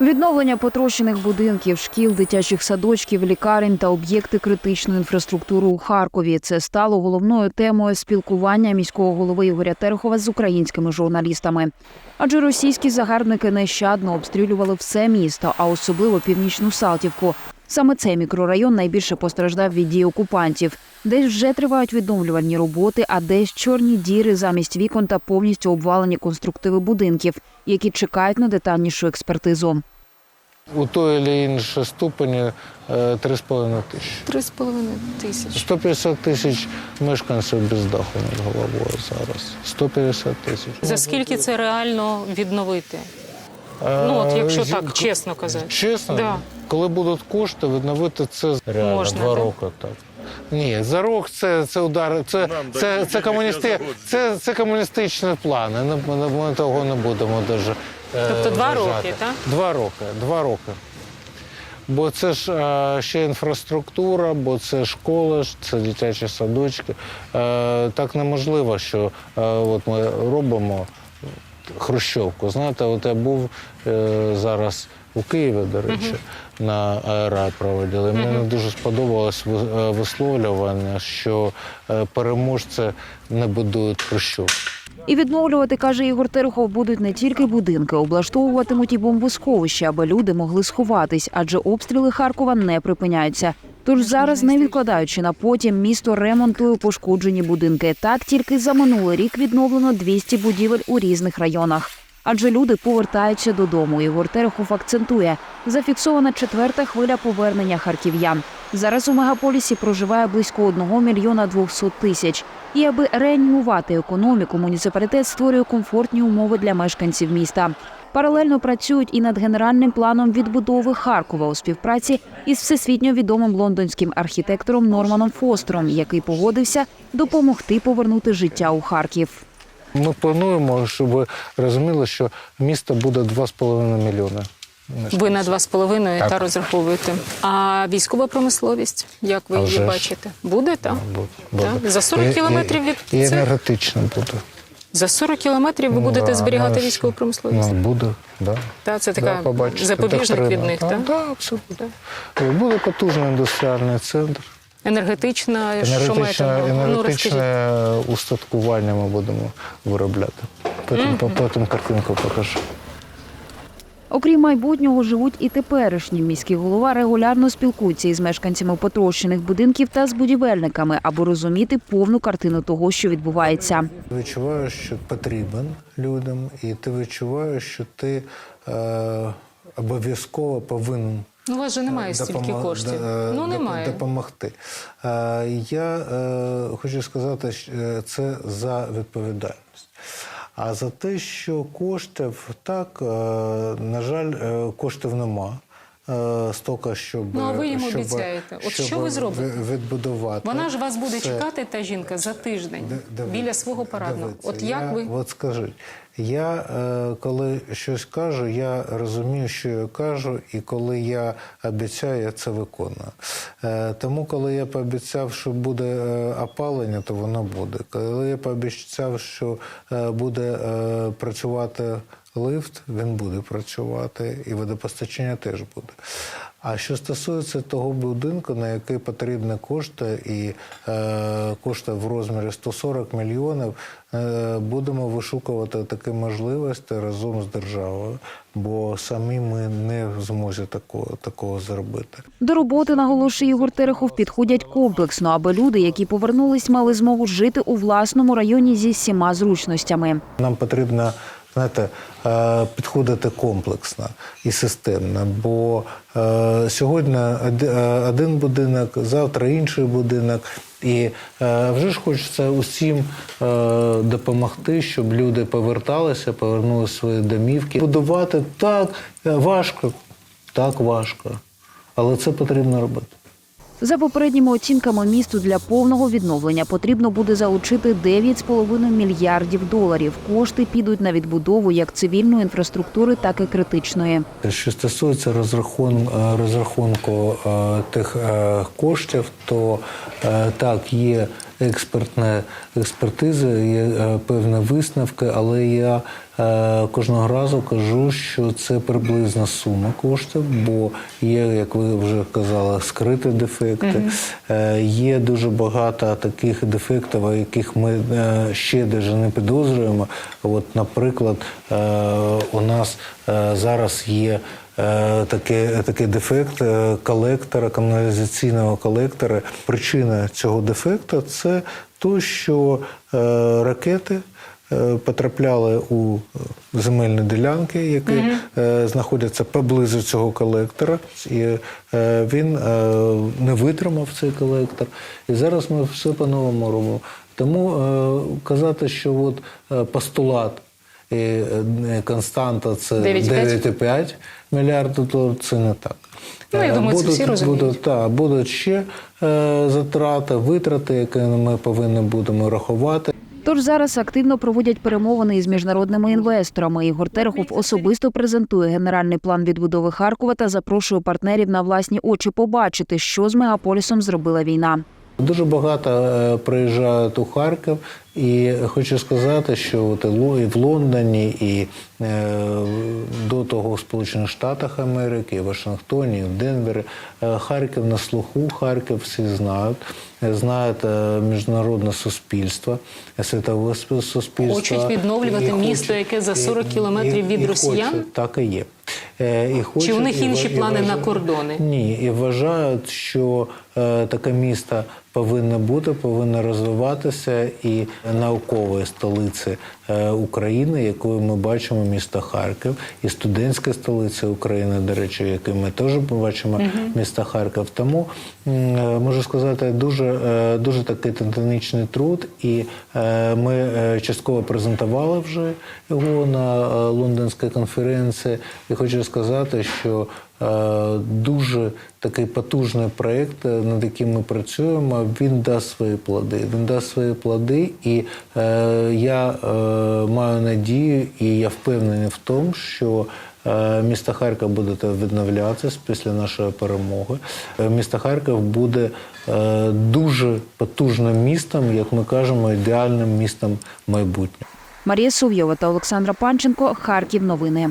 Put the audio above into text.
Відновлення потрощених будинків, шкіл, дитячих садочків, лікарень та об'єкти критичної інфраструктури у Харкові. Це стало головною темою спілкування міського голови Ігоря Терхова з українськими журналістами. Адже російські загарбники нещадно обстрілювали все місто, а особливо північну Салтівку. Саме цей мікрорайон найбільше постраждав від дій окупантів. Десь вже тривають відновлювальні роботи, а десь чорні діри замість вікон та повністю обвалені конструктиви будинків, які чекають на детальнішу експертизу. У той чи іншій ступені е, 3,5 тисячі. Три з половиною тисячі. 150 тисяч мешканців без даху над головою зараз. 150 тисяч. За скільки це реально відновити? Ну, от якщо Е, так чесно казати. Чесно? Да. Коли будуть кошти, відновити це реально Можна, два так? роки так. Ні, за рок це, це удар, це, це, це, комуністи, це, це комуністичні плани. Ми, ми- того не будемо даже. е, Тобто два вважати. роки, так? Два роки, два роки. Бо це ж е, ще інфраструктура, бо це школа, це дитячі садочки. Е, так неможливо, що е, от ми робимо Хрущовку. Знаєте, от я був е, зараз у Києві, до речі, на аера проводили. Мені не дуже сподобалось е, висловлювання, що е, переможці не будують Хрущовку. І відновлювати, каже Ігор Терехов, будуть не тільки будинки, облаштовуватимуть і бомбосховища, аби люди могли сховатись, адже обстріли Харкова не припиняються. Тож зараз, не відкладаючи на потім, місто ремонтує пошкоджені будинки. Так тільки за минулий рік відновлено 200 будівель у різних районах. Адже люди повертаються додому. Ігор Терехов акцентує, зафіксована четверта хвиля повернення харків'ян. Зараз у мегаполісі проживає близько 1 мільйона 200 тисяч. І аби реанімувати економіку, муніципалітет створює комфортні умови для мешканців міста. Паралельно працюють і над генеральним планом відбудови Харкова у співпраці із всесвітньо відомим лондонським архітектором Норманом Фостером, який погодився допомогти повернути життя у Харків. Ми плануємо, щоб ви розуміли, що місто буде 2,5 мільйони. Ви на два з половиною Так. та розраховуєте. А військова промисловість, як ви А її вже ж. бачите? Буде так? Буде, буде. Так? За 40 І- і- кілометрів від і цих? енергетично буде. За 40 кілометрів ви будете Да, зберігати ну, військову промисловість? Ну, буде, да. Та це Да, така побачите, запобіжник від них, так? Так, абсолютно. Буде потужний індустріальний центр. Енергетична, що маєте? Енергетичне. Ну, устаткування ми будемо виробляти. Потім, потім картинку покажу. Окрім майбутнього, живуть і теперішні. Міський голова регулярно спілкується із мешканцями потрощених будинків та з будівельниками, аби розуміти повну картину того, що відбувається. Ти відчуваєш, що потрібен людям, і ти відчуваєш, що ти е, обов'язково повинен Ну, у вас же немає стільки коштів. д- ну, немає. допомогти. Е, Я е, хочу сказати, що е, це за відповідальність. А за те, що коштів так, е, на жаль, е, коштів нема. Стока, Стільки, щоб, Ну, а ви їм щоб, обіцяєте. От щоб що ви зробите? Відбудувати. Вона ж вас буде Все. чекати, та жінка, за тиждень Д- біля свого парадного. дивіться, От як я, ви От скажіть, я е, коли щось кажу, я розумію, що я кажу, і коли я обіцяю, я це виконую. Е, тому, коли я пообіцяв, що буде е, опалення, то воно буде. Коли я пообіцяв, що буде працювати лифт, він буде працювати, і водопостачання теж буде. А що стосується того будинку, на який потрібні кошти, і е, кошти в розмірі 140 мільйонів, е, будемо вишукувати такі можливості разом з державою, бо самі ми не в змозі такого, такого зробити. До роботи, наголошує Ігор Терехов, підходять комплексно, аби люди, які повернулись, мали змогу жити у власному районі зі всіма зручностями. Нам потрібно знаєте, е, підходити комплексно і системно, бо е, сьогодні е, один будинок, завтра інший будинок. І вже ж хочеться усім допомогти, щоб люди поверталися, повернули свої домівки. Будувати так важко, так важко, але це потрібно робити. За попередніми оцінками місту для повного відновлення потрібно буде залучити 9,5 мільярдів доларів. Кошти підуть на відбудову як цивільної інфраструктури, так і критичної. Що стосується е, розрахунку е, тих е, коштів, то так, є експертна експертиза, є певні висновки, але я кожного разу кажу, що це приблизна сума коштів, бо є, як ви вже казали, скриті дефекти. Е, Є дуже багато таких дефектів, яких ми е, ще навіть не підозрюємо. От, наприклад, е, у нас е, зараз є. Е, Такий, такий дефект е, колектора, каналізаційного колектора. Причина цього дефекту це то, що е, ракети е, потрапляли у земельні ділянки, які е, знаходяться поблизу цього колектора, і е, він е, не витримав цей колектор. І зараз ми все по-новому робимо. Тому е, казати, що от е, постулат і е, константа це 9,5? 9,5 мільярдів, то це не так. Ну, я Е, думаю, це всі розуміють. Будуть, та, будуть ще е, затрати, витрати, які ми повинні будемо рахувати. Тож зараз активно проводять перемовини із міжнародними інвесторами. Ігор Терехов особисто презентує генеральний план відбудови Харкова та запрошує партнерів на власні очі побачити, що з мегаполісом зробила війна. Дуже багато е, приїжджають у Харків, і хочу сказати, що от і в Лондоні, і е, до того в Сполучених Штатах Америки, і в Вашингтоні, і в Денвері. е, Харків на слуху, Харків всі знають, знають міжнародне суспільство, світове суспільство. Хочуть відновлювати І місто, яке за 40 кілометрів від і росіян? хочуть, так і є. Е, І хочуть, у них інші і плани на вважають- кордони? ні, і вважають, що е, таке місто повинно бути, повинно розвиватися, і наукової столиці е, України, якою ми бачимо місто Харків, і студентська столиця України, до речі, яку ми теж бачимо місто Харків. Тому е, можу сказати, дуже, е, дуже такий титанічний труд, і е, ми е, частково презентували вже його на е, лондонській конференції. І хочу сказати, що Е, Дуже такий потужний проєкт, е, над яким ми працюємо. Він дасть свої плоди. Він дасть свої плоди, і е, я маю надію, і я впевнений в тому, що місто Харків буде відновлятися після нашої перемоги. Місто Харків буде дуже потужним містом, як ми кажемо, ідеальним містом майбутнього. Марія Сув'єва та Олександра Панченко. Харків. Новини.